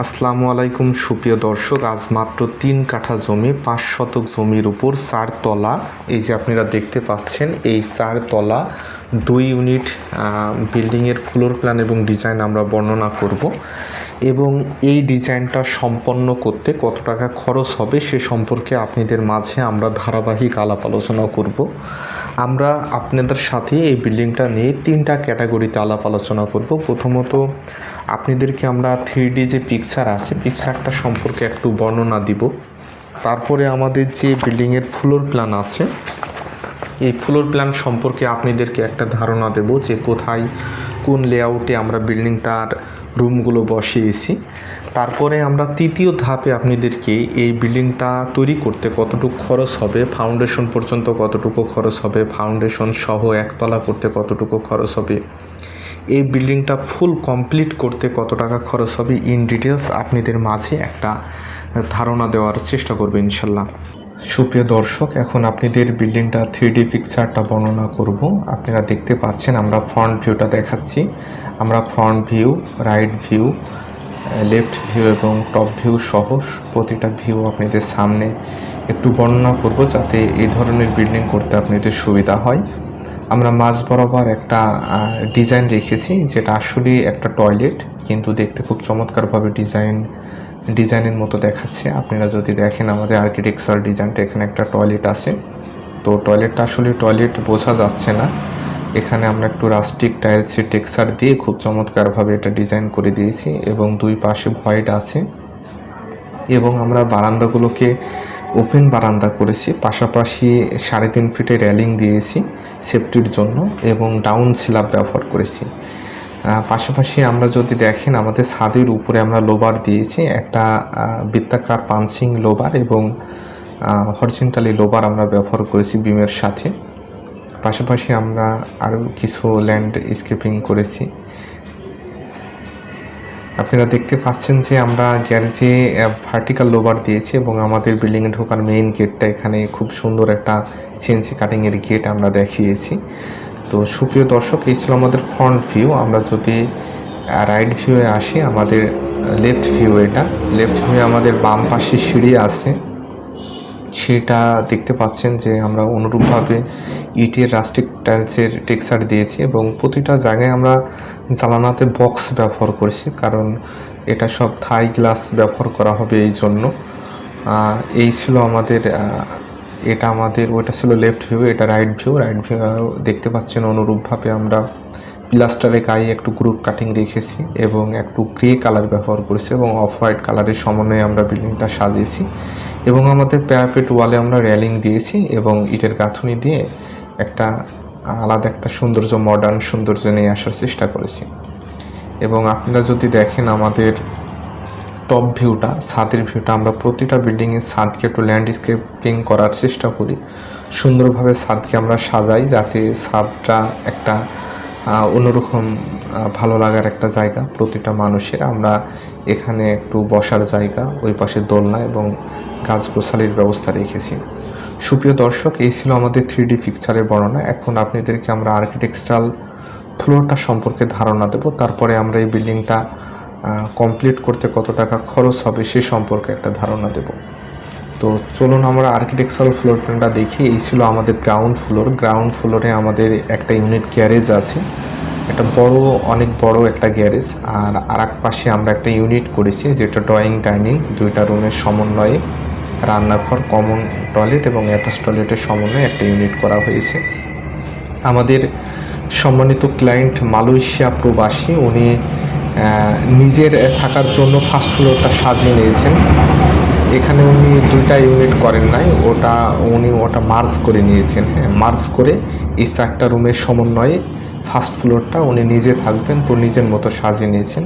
আসসালামু আলাইকুম, সুপ্রিয় দর্শক। আজ মাত্র তিন কাঠা জমি, পাঁচ শতক জমির উপর চার তলা। এই যে আপনারা দেখতে পাচ্ছেন, এই চার তলা দুই ইউনিট বিল্ডিংয়ের ফ্লোর প্ল্যান এবং ডিজাইন আমরা বর্ণনা করব। এবং এই ডিজাইনটা সম্পন্ন করতে কত টাকা খরচ হবে সে সম্পর্কে আপনাদের মাঝে আমরা ধারাবাহিক আলাপ আলোচনা করব। আমরা আপনাদের সাথে এই বিল্ডিংটা নিয়ে তিনটা ক্যাটাগরিতে আলাপ আলোচনা করব। প্রথমত, আপনাদেরকে আমরা থ্রি ডি যে পিকচার আছে পিকচারটা সম্পর্কে একটু বর্ণনা দিব। তারপরে আমাদের যে বিল্ডিংয়ের ফ্লোর প্ল্যান আছে, এই ফ্লোর প্ল্যান সম্পর্কে আপনাদেরকে একটা ধারণা দেব যে কোথায়, কোন লেআউটে আমরা বিল্ডিংটার রুমগুলো বসিয়েছি। তারপরে আমরা তৃতীয় ধাপে আপনাদেরকে এই বিল্ডিংটা তৈরি করতে কতটুকু খরচ হবে ফাউন্ডেশন পর্যন্ত কতটুকু খরচ হবে ফাউন্ডেশন সহ একতলা করতে কতটুকু খরচ হবে, এই বিল্ডিংটা ফুল কমপ্লিট করতে কত টাকা খরচ হবে ইন ডিটেলস আপনাদের মাঝে একটা ধারণা দেওয়ার চেষ্টা করবে ইনশাল্লাহ। সুপ্রিয় দর্শক, এখন আপনাদের বিল্ডিংটা থ্রি ডি পিকচারটা বর্ণনা করব। আপনারা দেখতে পাচ্ছেন আমরা ফ্রন্ট ভিউটা দেখাচ্ছি। আমরা front view right view left view এবং টপ ভিউ সহ প্রতিটা ভিউ আপনাদের সামনে একটু বর্ণনা করব যাতে এই ধরনের বিল্ডিং করতে আপনাদের সুবিধা হয়। আমরা মাঝ বরাবর একটা ডিজাইন রেখেছি যেটা আসলে একটা টয়লেট কিন্তু দেখতে খুব চমৎকারভাবে ডিজাইন ডিজাইনের মতো দেখাচ্ছে। আপনারা যদি দেখেন আমাদের আর্কিটেকচার ডিজাইনটা এখানে একটা টয়লেট আছে। তো টয়লেটটা আসলে টয়লেট বোঝা যাচ্ছে না। এখানে আমরা একটু রাস্টিক টাইলসের টেক্সচার দিয়ে খুব চমৎকারভাবে এটা ডিজাইন করে দিয়েছি এবং দুই পাশে ভয়েড আছে। এবং আমরা বারান্দাগুলোকে ওপেন বারান্দা করেছি, পাশাপাশি সাড়ে তিন ফিটে র্যালিং দিয়েছি সেফটির জন্য এবং ডাউন স্ল্যাব ব্যবহার করেছি। পাশাপাশি আমরা যদি দেখেন আমাদের ছাদের উপরে আমরা লোবার দিয়েছি, একটা বৃত্তাকার পাঞ্চিং লোবার এবং হরিজেন্টালি লোবার আমরা ব্যবহার করেছি বিমের সাথে। পাশাপাশি আমরা আরও কিছু ল্যান্ড স্কেপিং করেছি। আপনারা দেখতে পাচ্ছেন যে আমরা গ্যারেজে ভার্টিক্যাল লোবার দিয়েছি এবং আমাদের বিল্ডিংয়ে ঢোকার মেইন গেটটা এখানে খুব সুন্দর একটা চেঞ্চি কাটিংয়ের গেট আমরা দেখিয়েছি। তো সুপ্রিয় দর্শক, এই ছিল আমাদের ফ্রন্ট ভিউ আমরা যদি রাইট ভিউয়ে আসি, আমাদের লেফট ভিউ এটা লেফট ভিউ আমাদের বাম পাশে সিঁড়ি আছে। সেটা দেখতে পাচ্ছেন যে আমরা অনুরূপভাবে ইটের রাস্টিক টাইলসের টেক্সচার দিয়েছি এবং প্রতিটা জায়গায় আমরা জ্বালানাতে বক্স ব্যবহার করেছি, কারণ এটা সব থাই গ্লাস ব্যবহার করা হবে এই জন্য। এই ছিল আমাদের এটা আমাদের, ওটা ছিল লেফট ভিউ এটা রাইট ভিউ রাইট ভিউ দেখতে পাচ্ছেন অনুরূপভাবে আমরা। প্লাস্টারে গায়ে একটু গ্রুপ কাটিং রেখেছি এবং একটু গ্রে কালার ব্যবহার করেছি এবং অফ হোয়াইট কালারের সমন্বয়ে আমরা বিল্ডিংটা সাজিয়েছি এবং আমাদের প্যারাপেট ওয়ালে আমরা রেলিং দিয়েছি এবং ইটের গাঁথুনি দিয়ে একটা আলাদা একটা সৌন্দর্য মডার্ন সৌন্দর্য নিয়ে আসার চেষ্টা করেছি। এবং আপনারা যদি দেখেন আমাদের টপ ভিউটা ছাদের ভিউটা আমরা প্রতিটা বিল্ডিংয়ের ছাদকে একটু ল্যান্ডস্কেপিং করার চেষ্টা করি। সুন্দরভাবে ছাদকে আমরা সাজাই যাতে ছাদটা একটা অন্যরকম ভালো লাগার একটা জায়গা প্রতিটা মানুষের। আমরা এখানে একটু বসার জায়গা, ওই পাশে দোলনা এবং গাছ গোছালির ব্যবস্থা রেখেছি। সুপ্রিয় দর্শক, এই ছিল আমাদের থ্রি ডি পিকচারের বর্ণনা। এখন আপনাদেরকে আমরা আর্কিটেকচারাল ফ্লোরটা সম্পর্কে ধারণা দেব। তারপরে আমরা এই বিল্ডিংটা কমপ্লিট করতে কত টাকা খরচ হবে সে সম্পর্কে একটা ধারণা দেব। তো চলুন আমরা আর্কিটেকচারাল ফ্লোর প্ল্যানটা দেখি। এই ছিল আমাদের গ্রাউন্ড ফ্লোর গ্রাউন্ড ফ্লোরে আমাদের একটা ইউনিট গ্যারেজ আছে। একটা বড়, অনেক বড় একটা গ্যারেজ আর আর এক পাশে আমরা একটা ইউনিট করেছি, যেটা ড্রয়িং ডাইনিং দুইটা রুমের সমন্বয়ে রান্নাঘর কমন টয়লেট এবং অ্যাটাচ টয়লেটের সমন্বয়ে একটা ইউনিট করা হয়েছে। আমাদের সম্মানিত ক্লায়েন্ট মালয়েশিয়া প্রবাসী, উনি নিজের থাকার জন্য ফার্স্ট ফ্লোরটা সাজিয়ে নিয়েছেন। এখানে উনি দুইটা ইউনিট করেন নাই, ওটা উনি ওটা মার্জ করে নিয়েছেন হ্যাঁ মার্জ করে এই চারটা রুমের সমন্বয়ে ফার্স্ট ফ্লোরটা উনি নিজে থাকবেন, তো নিজের মতো সাজিয়ে নিয়েছেন।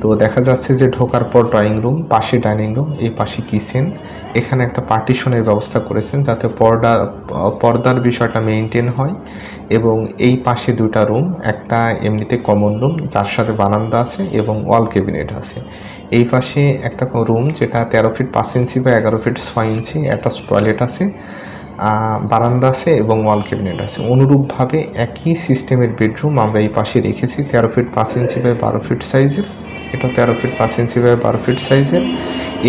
তো দেখা যাচ্ছে যে ঢোকার পর ড্রয়িং রুম পাশে ডাইনিং রুম এই পাশে কিচেন এখানে একটা পার্টিশনের ব্যবস্থা করেছেন যাতে পর্দা, পর্দার বিষয়টা মেনটেন হয় এবং এই পাশে দুটা রুম একটা এমনিতে কমন রুম যার সাথে বারান্দা আছে এবং ওয়াল ক্যাবিনেট আছে। এই পাশে একটা রুম যেটা তেরো ফিট পাঁচ ইঞ্চি বা এগারো ফিট ছয় ইঞ্চি অ্যাটাচ টয়লেট আছে। বারান্দা আছে এবং ওয়াল ক্যাবিনেট আছে। অনুরূপভাবে একই সিস্টেমের বেডরুম আমরা এই পাশে রেখেছি, তেরো ফিট পাঁচ ইঞ্চি বাই বারো ফিট সাইজের। এটা তেরো ফিট পাঁচ ইঞ্চি বাই বারো ফিট সাইজের।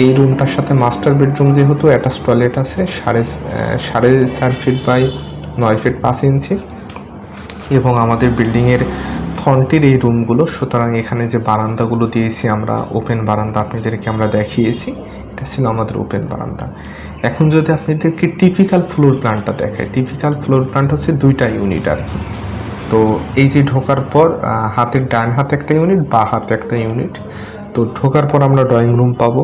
এই রুমটার সাথে মাস্টার বেডরুম যেহেতু, অ্যাটাচ টয়লেট আছে, সাড়ে সাড়ে চার ফিট বাই নয় ফিট পাঁচ ইঞ্চি। এবং আমাদের বিল্ডিংয়ের ফ্রন্টের এই রুমগুলো, সুতরাং এখানে যে বারান্দাগুলো দিয়েছি আমরা, ওপেন বারান্দা আপনাদেরকে আমরা দেখিয়েছি। এটা ছিল আমাদের ওপেন বারান্দা। এখন যদি আপনাদেরকে টিপিক্যাল ফ্লোর প্ল্যানটা দেখায় টিপিক্যাল ফ্লোর প্ল্যানটা হচ্ছে দুইটা ইউনিট আর কি। তো এই যে ঢোকার পর হাতের ডান হাতে একটা ইউনিট বা হাতে একটা ইউনিট তো ঢোকার পর আমরা ড্রয়িং রুম পাবো,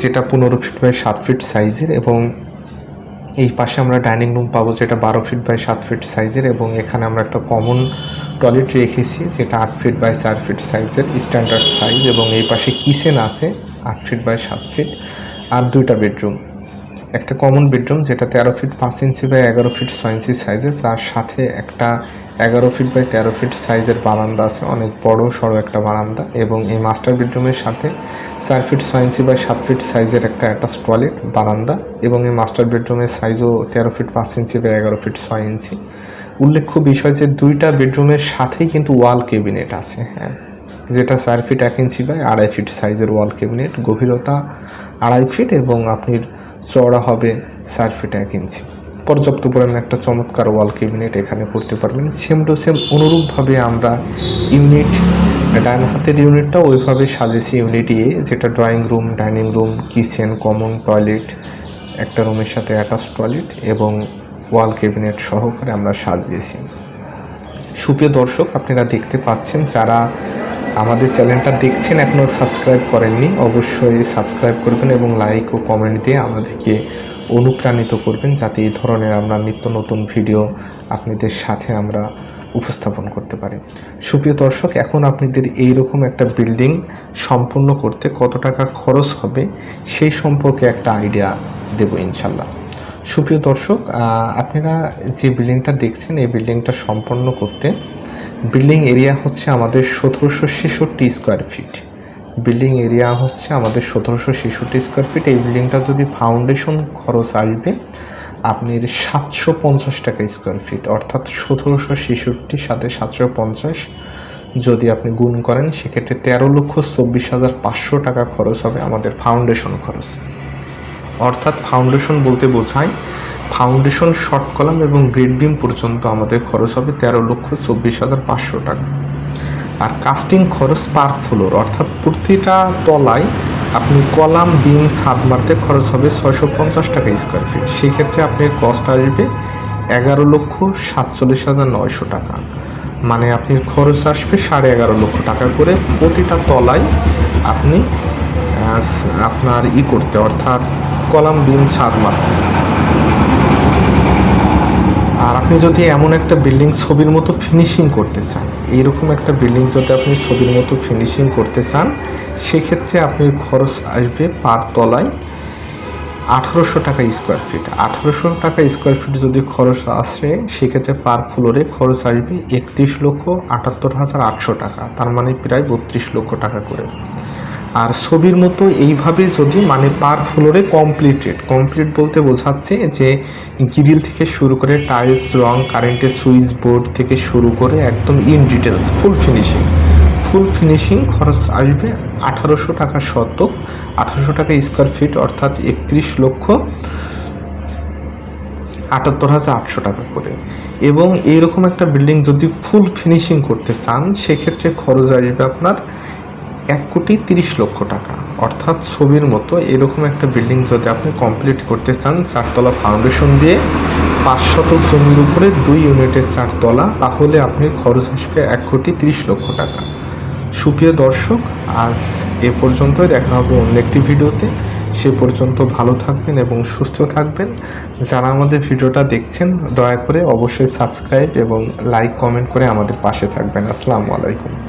যেটা পনেরো ফিট বাই সাত ফিট সাইজের এবং এই পাশে আমরা ডাইনিং রুম পাবো, যেটা বারো ফিট বাই সাত ফিট সাইজের এবং এখানে আমরা একটা কমন টয়লেট রেখেছি, যেটা আট ফিট বাই চার ফিট সাইজের স্ট্যান্ডার্ড সাইজ এবং এই পাশে কিচেন আছে। আট ফিট বাই সাত ফিট আর দুইটা বেডরুম একটা কমন বেডরুম যেটা তেরো ফিট পাঁচ ইঞ্চি বাই এগারো ফিট ছয় ইঞ্চি সাইজের যার সাথে একটা এগারো ফিট বাই তেরো ফিট সাইজের বারান্দা আছে, অনেক বড় সড়ো একটা বারান্দা। এবং এই মাস্টার বেডরুমের সাথে চার ফিট ছয় ইঞ্চি বাই সাত ফিট সাইজের একটা অ্যাটাচ টয়লেট বারান্দা। এবং এই মাস্টার বেডরুমের সাইজও তেরো ফিট পাঁচ ইঞ্চি বাই এগারো ফিট ছয় ইঞ্চি। উল্লেখ্য বিষয় যে দুইটা বেডরুমের সাথেই কিন্তু ওয়াল কেবিনেট আছে হ্যাঁ। যেটা চার ফিট এক ইঞ্চি বাই আড়াই ফিট সাইজের ওয়াল ক্যাবিনেট গভীরতা আড়াই ফিট এবং আপনি চওড়া হবে চার ফিট এক ইঞ্চি পর্যাপ্ত পরিমাণে একটা চমৎকার ওয়াল ক্যাবিনেট এখানে করতে পারবেন। সেম টু সেম অনুরূপভাবে আমরা ইউনিট ডান হাতের ইউনিটটা ওইভাবে সাজেছি ইউনিট এ যেটা drawing room dining room kitchen common toilet একটা রুমের সাথে অ্যাটাচ টয়লেট এবং ওয়াল ক্যাবিনেট সহকারে আমরা সাজিয়েছি। সুপ্রিয় দর্শক, আপনারা দেখতে পাচ্ছেন যারা আমাদের চ্যানেলটা দেখছেন, এখনও সাবস্ক্রাইব করেননি, অবশ্যই সাবস্ক্রাইব করবেন এবং লাইক ও কমেন্ট দিয়ে আমাদেরকে অনুপ্রাণিত করবেন যাতে এই ধরনের আমরা নিত্য নতুন ভিডিও আপনাদের সাথে আমরা উপস্থাপন করতে পারি। সুপ্রিয় দর্শক, এখন আপনাদের এইরকম একটা বিল্ডিং সম্পূর্ণ করতে কত টাকা খরচ হবে, সেই সম্পর্কে একটা আইডিয়া দেবো ইনশাল্লাহ। সুপ্রিয় দর্শক আপনারা যে বিল্ডিংটা দেখছেন, এই বিল্ডিংটা সম্পন্ন করতে বিল্ডিং এরিয়া হচ্ছে আমাদের সতেরোশো ছেষট্টি স্কোয়ার ফিট বিল্ডিং এরিয়া হচ্ছে আমাদের সতেরোশো ছেষট্টি স্কোয়ার ফিট এই বিল্ডিংটা যদি ফাউন্ডেশন খরচ আসবে আপনার সাতশো পঞ্চাশ টাকা স্কোয়ার ফিট অর্থাৎ সতেরোশো ছেষট্টির সাথে সাতশো পঞ্চাশ যদি আপনি গুণ করেন, সেক্ষেত্রে তেরো লক্ষ চব্বিশ হাজার পাঁচশো টাকা খরচ হবে আমাদের ফাউন্ডেশন খরচ। অর্থাৎ ফাউন্ডেশন বলতে বোঝায় ফাউন্ডেশন শর্ট কলাম এবং গ্রিড বিম পর্যন্ত আমাদের খরচ হবে তেরো লক্ষ চব্বিশ হাজার পাঁচশো টাকা। আর কাস্টিং খরচ পার ফ্লোর, অর্থাৎ প্রতিটা তলায় আপনি কলাম, বিম, ছাদ মারতে খরচ হবে ছয়শো পঞ্চাশ টাকা স্কোয়ার ফিট সেক্ষেত্রে আপনার কস্ট আসবে এগারো লক্ষ সাতচল্লিশ হাজার নয়শো টাকা। মানে আপনার খরচ আসবে সাড়ে এগারো লক্ষ টাকা করে প্রতিটা তলায় আপনি আপনার ই করতে, অর্থাৎ কলাম, বিম, ছাদ মারতে। আর আপনি যদি এমন একটা বিল্ডিং ছবির মতো ফিনিশিং করতে চান, এইরকম একটা বিল্ডিং যদি আপনি ছবির মতো ফিনিশিং করতে চান, সেক্ষেত্রে আপনি খরচ আসবে পার তলায় আঠারোশো টাকা স্কোয়ার ফিট আঠারোশো টাকা স্কোয়ার ফিট যদি খরচ আসে, সেক্ষেত্রে পার ফ্লোরে খরচ আসবে একত্রিশ লক্ষ আটাত্তর হাজার আটশো টাকা। তার মানে প্রায় বত্রিশ লক্ষ টাকা করে। আর ছবির মতো এইভাবে যদি মানে পার ফ্লোরে কমপ্লিটেড কমপ্লিট বলতে বোঝাচ্ছে যে গ্রিল থেকে শুরু করে টাইলস রং কারেন্টের সুইচ বোর্ড থেকে শুরু করে একদম in details full finishing full finishing খরচ আসবে আঠারোশো টাকা শতক, আঠারোশো টাকা স্কোয়ার ফিট অর্থাৎ একত্রিশ লক্ষ আটাত্তর হাজার আটশো টাকা করে। এবং এইরকম একটা বিল্ডিং যদি ফুল ফিনিশিং করতে চান, সেক্ষেত্রে খরচ আসবে আপনার এক কোটি তিরিশ লক্ষ টাকা। অর্থাৎ ছবির মতো এরকম একটা বিল্ডিং যদি আপনি কমপ্লিট করতে চান, চারতলা ফাউন্ডেশন দিয়ে পাঁচ শতক জমির উপরে দুই ইউনিটের চারতলা, তাহলে আপনি খরচ আসবে এক কোটি তিরিশ লক্ষ টাকা। সুপ্রিয় দর্শক, আজ এ পর্যন্তই। দেখা হবে অন্য একটি ভিডিওতে। সে পর্যন্ত ভালো থাকবেন এবং সুস্থ থাকবেন। যারা আমাদের ভিডিওটা দেখছেন, দয়া করে অবশ্যই সাবস্ক্রাইব এবং লাইক কমেন্ট করে আমাদের পাশে থাকবেন। আসসালামু আলাইকুম।